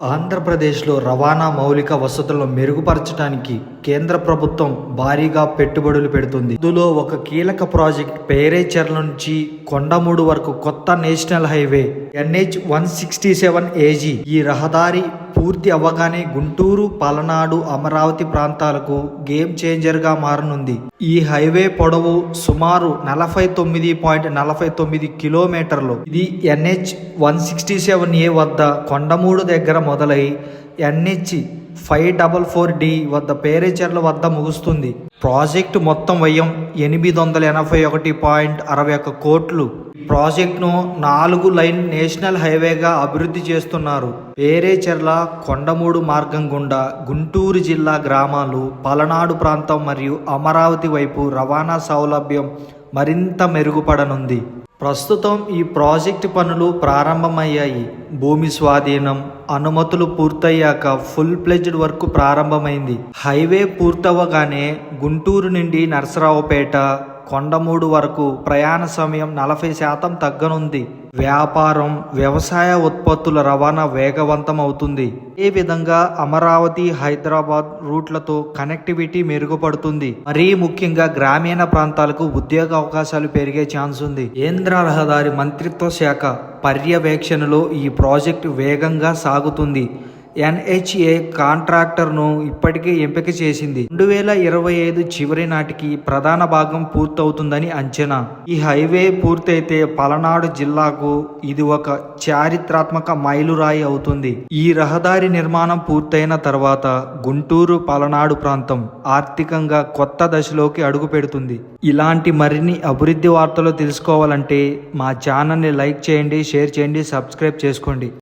ఆంధ్రప్రదేశ్లో రవాణా మౌలిక వసతులను మెరుగుపరచడానికి కేంద్ర ప్రభుత్వం భారీగా పెట్టుబడులు పెడుతుంది. ఇందులో ఒక కీలక ప్రాజెక్ట్ పేరేచర్ల నుంచి కొండమూడు వరకు కొత్త national highway NH one sixty seven AG ఈ రహదారి పూర్తి అవ్వగానే గుంటూరు పలనాడు అమరావతి ప్రాంతాలకు గేమ్ చేంజర్గా మారనుంది. ఈ హైవే పొడవు సుమారు నలభై తొమ్మిది పాయింట్ నలభై తొమ్మిది కిలోమీటర్లు. ఇది NH one sixty seven A వద్ద కొండమూడు దగ్గర మొదలై NH five double four D వద్ద పేరేచర్ల వద్ద ముగుస్తుంది. ప్రాజెక్టు మొత్తం వ్యయం ఎనిమిది వందల ఎనభై ఒకటి పాయింట్ అరవై ఒక్క కోట్లు. ప్రాజెక్టును నాలుగు లైన్ నేషనల్ హైవేగా అభివృద్ధి చేస్తున్నారు. పేరేచెర్ల కొండమూడు మార్గం గుండా గుంటూరు జిల్లా గ్రామాలు పలనాడు ప్రాంతం మరియు అమరావతి వైపు రవాణా సౌలభ్యం మరింత మెరుగుపడనుంది. ప్రస్తుతం ఈ ప్రాజెక్టు పనులు ప్రారంభమయ్యాయి. భూమి స్వాధీనం అనుమతులు పూర్తయ్యాక ఫుల్ ప్లెజ్డ్ వర్క్ ప్రారంభమైంది. హైవే పూర్తవగానే గుంటూరు నుండి నరసరావుపేట కొండమూడు వరకు ప్రయాణ సమయం నలభై శాతం తగ్గనుంది. వ్యాపారం వ్యవసాయ ఉత్పత్తుల రవాణా వేగవంతం అవుతుంది ఏ విధంగా అమరావతి హైదరాబాద్ రూట్లతో కనెక్టివిటీ మెరుగుపడుతుంది. మరీ ముఖ్యంగా గ్రామీణ ప్రాంతాలకు ఉద్యోగ అవకాశాలు పెరిగే ఛాన్స్ ఉంది. కేంద్ర రహదారి మంత్రిత్వ శాఖ పర్యవేక్షణలో ఈ ప్రాజెక్టు వేగంగా సాగుతుంది. ఎన్హెచ్ఏ కాంట్రాక్టర్ను ఇప్పటికే ఎంపిక చేసింది. రెండు వేల ఇరవై ఐదు చివరి నాటికి ప్రధాన భాగం పూర్తవుతుందని అంచనా. ఈ హైవే పూర్తయితే పలనాడు జిల్లాకు ఇది ఒక చారిత్రాత్మక మైలురాయి అవుతుంది. ఈ రహదారి నిర్మాణం పూర్తయిన తర్వాత గుంటూరు పలనాడు ప్రాంతం ఆర్థికంగా కొత్త దశలోకి అడుగు పెడుతుంది. ఇలాంటి మరిన్ని అభివృద్ధి వార్తలు తెలుసుకోవాలంటే మా ఛానల్ని లైక్ చేయండి షేర్ చేయండి సబ్స్క్రైబ్ చేసుకోండి.